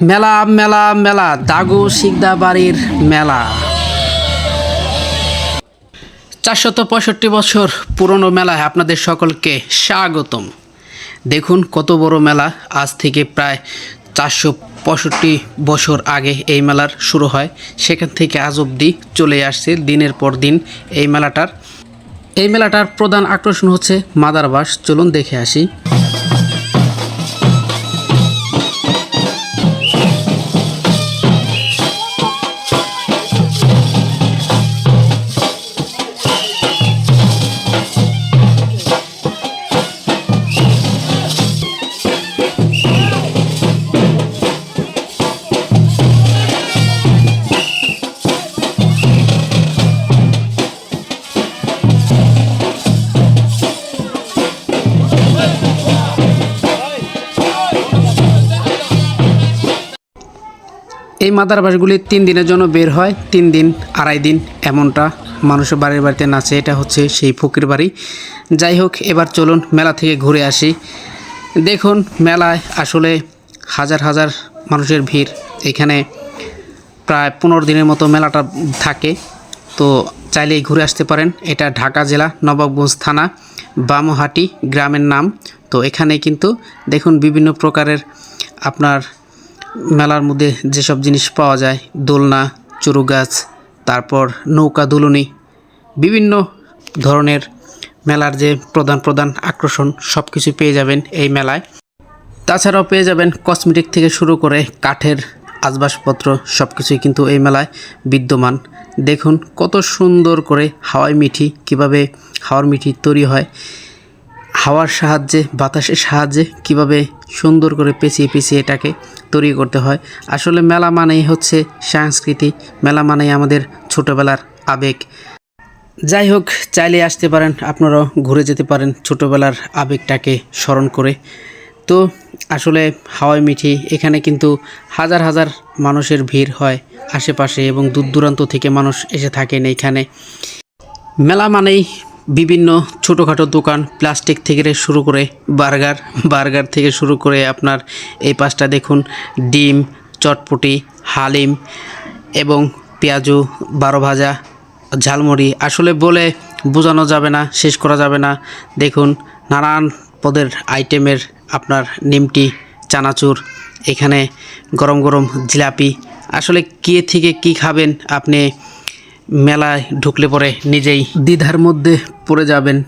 মেলা মেলা মেলা, দাগু শিকদা বাড়ির মেলা। চারশত পঁয়ষট্টি বছর পুরনো মেলায় আপনাদের সকলকে স্বাগতম। দেখুন কত বড় মেলা, আজ থেকে প্রায় চারশো পঁয়ষট্টি বছর আগে এই মেলার শুরু হয়। সেখান থেকে আজ অবধি চলে আসছে, দিনের পর দিন এই মেলাটার। এই মেলাটার প্রধান আকর্ষণ হচ্ছে মাদারবাস। চলুন দেখে আসি। এই মাদার বাসগুলি তিন দিনের জন্য বের হয়, তিন দিন, আড়াই দিন, এমনটা মানুষের বাড়ির বাড়িতে নাচে, এটা হচ্ছে সেই ফকির বাড়ি। যাই হোক, এবার চলুন মেলা থেকে ঘুরে আসি। দেখুন, মেলায় আসলে হাজার হাজার মানুষের ভিড়। এখানে প্রায় পনেরো দিনের মতো মেলাটা থাকে। তো চাইলেই ঘুরে আসতে পারেন। এটা ঢাকা জেলা, নবাবগঞ্জ থানা, বামহাটি গ্রামের নাম। তো এখানে কিন্তু দেখুন বিভিন্ন প্রকারের আপনার মেলার মধ্যে যেসব জিনিস পাওয়া যায়, দোলনা চুরু গাছ তারপর নৌকা, দুলুনি, বিভিন্ন ধরনের মেলার যে প্রধান প্রধান আকর্ষণ সব কিছু পেয়ে যাবেন এই মেলায়। তাছাড়াও পেয়ে যাবেন কসমেটিক থেকে শুরু করে কাঠের আসবাবপত্র সব কিছুই কিন্তু এই মেলায় বিদ্যমান। দেখুন কত সুন্দর করে হাওয়াই মিঠি, কীভাবে হাওয়ার মিঠি তৈরি হয়। হাওয়ার সাহায্যে, বাতাসের সাহায্যে কীভাবে সুন্দর করে পেঁচিয়ে পেঁচিয়ে এটাকে তৈরি করতে হয়। আসলে মেলা মানেই হচ্ছে সংস্কৃতি, মেলা মানেই আমাদের ছোটোবেলার আবেগ। যাই হোক, চাইলে আসতে পারেন, আপনারাও ঘুরে যেতে পারেন ছোটোবেলার আবেগটাকে স্মরণ করে। তো আসলে হাওয়াই মিঠি, এখানে কিন্তু হাজার হাজার মানুষের ভিড় হয় আশেপাশে এবং দূর দূরান্ত থেকে মানুষ এসে থাকেন এইখানে মেলা মানেই বিভিন্ন ছোটোখাটো দোকান প্লাস্টিক থেকে শুরু করে বার্গার বার্গার থেকে শুরু করে আপনার এই পাশটা দেখুন, ডিম, চটপটি, হালিম এবং পেঁয়াজু, বারো ভাজা, ঝালমুড়ি। আসলে বলে বোঝানো যাবে না, শেষ করা যাবে না। দেখুন, নানান পদের আইটেমের আপনার নিমটি, চানাচুর, এখানে গরম গরম জিলাপি। আসলে কে থেকে কি খাবেন আপনি মেলায় ঢুকলে পরে নিজেই দ্বিধার মধ্যে পড়ে যাবেন।